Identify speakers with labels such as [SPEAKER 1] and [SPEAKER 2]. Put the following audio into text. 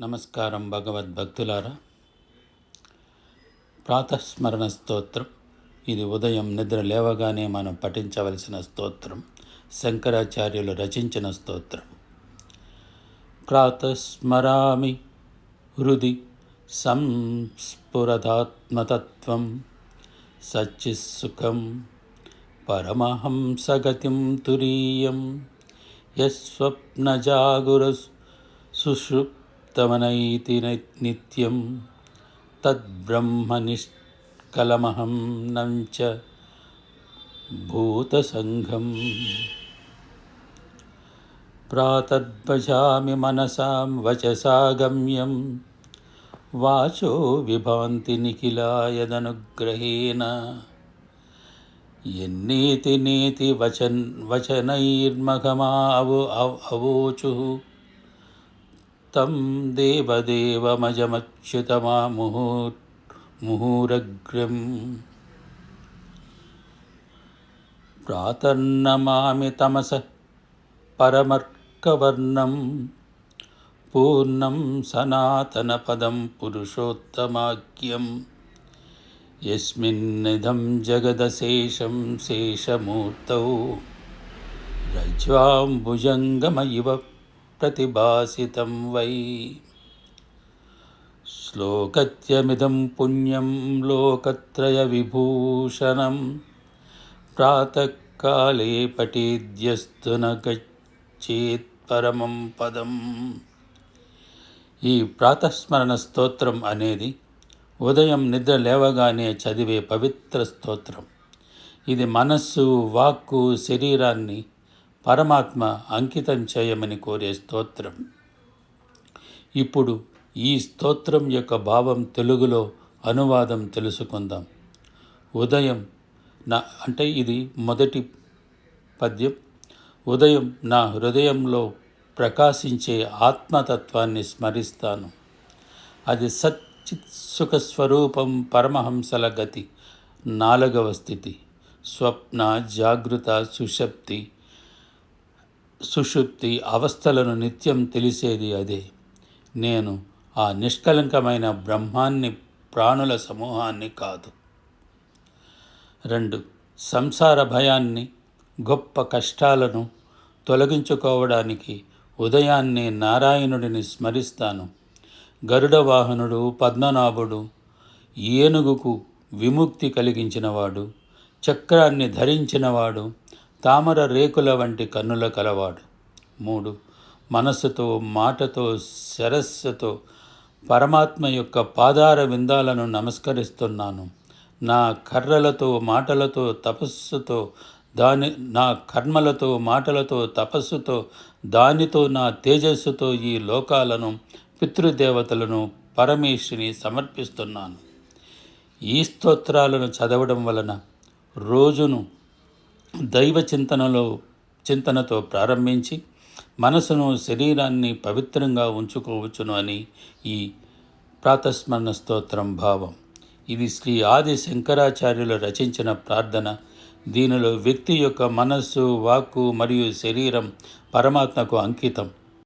[SPEAKER 1] నమస్కారం భగవద్భక్తులారా ప్రాతస్మరణ స్తోత్రం. ఇది ఉదయం నిద్ర లేవగానే మనం పఠించవలసిన స్తోత్రం. శంకరాచార్యులు రచించిన స్తోత్రం. ప్రాతస్మరామి హృది సంస్ఫురదాత్మతత్వం. సచ్చిసుఖం పరమహంసగతిం తురీయం. యస్వప్నజాగుర సుషుప్తమనైతి నిత్యం తద్బ్రహ్మనిష్కలమహం నంచ భూతసంఘం ప్రాతద్భజామి మనసాం వచసా గమ్యం వాచో విభవంతి నిఖిలాయదనుగ్రహేణ ఎన్నీతి నీతి వచన్ వచనైర్మఘమావు అవోచు तं देवदेवमजमच्युतमामुहुर्मुहुरग्रम् प्रातर्नमामि तमसः परमर्कवर्णं पूर्णं सनातनपदं पुरुषोत्तमाख्यं यस्मिन्निधं जगदशेषं शेषमूर्तौ रज्ज्वाम्बुजङ्गम इव प्रतिभासितं वै श्लोकत्यमिदं पुण्यं लोकत्रयविभूषणं प्रातःकाले पठेद्यस्तु न गच्छेत् పరమం పదం ఈ ప్రాతస్మరణ స్తోత్రం అనేది ఉదయం నిద్ర లేవగానే చదివే పవిత్ర స్తోత్రం ఇది మనస్సు వాక్కు శరీరాన్ని పరమాత్మ అంకితం చేయమని కోరే స్తోత్రం. ఇప్పుడు ఈ స్తోత్రం యొక్క భావం తెలుగులో అనువాదం తెలుసుకుందాం. ఉదయం నా అంటే ఇది మొదటి పద్యం. ఉదయం నా హృదయంలో ప్రకాశించే ఆత్మతత్వాన్ని స్మరిస్తాను. అది సచ్చిత్ సుఖ స్వరూపం పరమహంసల గతి. నాలుగవ స్థితి. స్వప్న జాగృత సుశక్తి సుషుప్తి అవస్థలను నిత్యం తెలిసేది అదే. నేను ఆ నిష్కలంకమైన బ్రహ్మాన్ని ప్రాణుల సమూహాన్ని కాదు. రెండు సంసార భయాన్ని గొప్ప కష్టాలను తొలగించుకోవడానికి ఉదయాన్నే నారాయణుడిని స్మరిస్తాను. గరుడవాహనుడు పద్మనాభుడు ఏనుగుకు విముక్తి కలిగించినవాడు చక్రాన్ని ధరించినవాడు తామర రేకుల వంటి కన్నుల కలవాడు. మూడు మనస్సుతో మాటతో శరస్సుతో పరమాత్మ యొక్క పాదార విందాలను నమస్కరిస్తున్నాను. నా కర్రలతో మాటలతో తపస్సుతో దాని నా కర్మలతో మాటలతో తపస్సుతో దానితో నా తేజస్సుతో ఈ లోకాలను పితృదేవతలను పరమేశ్వరిని సమర్పిస్తున్నాను. ఈ స్తోత్రాలను చదవడం వలన రోజును దైవ చింతనలో చింతనతో ప్రారంభించి మనసును శరీరాన్ని పవిత్రంగా ఉంచుకోవచ్చును అని ఈ ప్రాతస్మరణ స్తోత్రం భావం. ఇది శ్రీ ఆది శంకరాచార్యులు రచించిన ప్రార్థన. దీనిలో వ్యక్తి యొక్క మనస్సు వాక్కు మరియు శరీరం పరమాత్మకు అంకితం.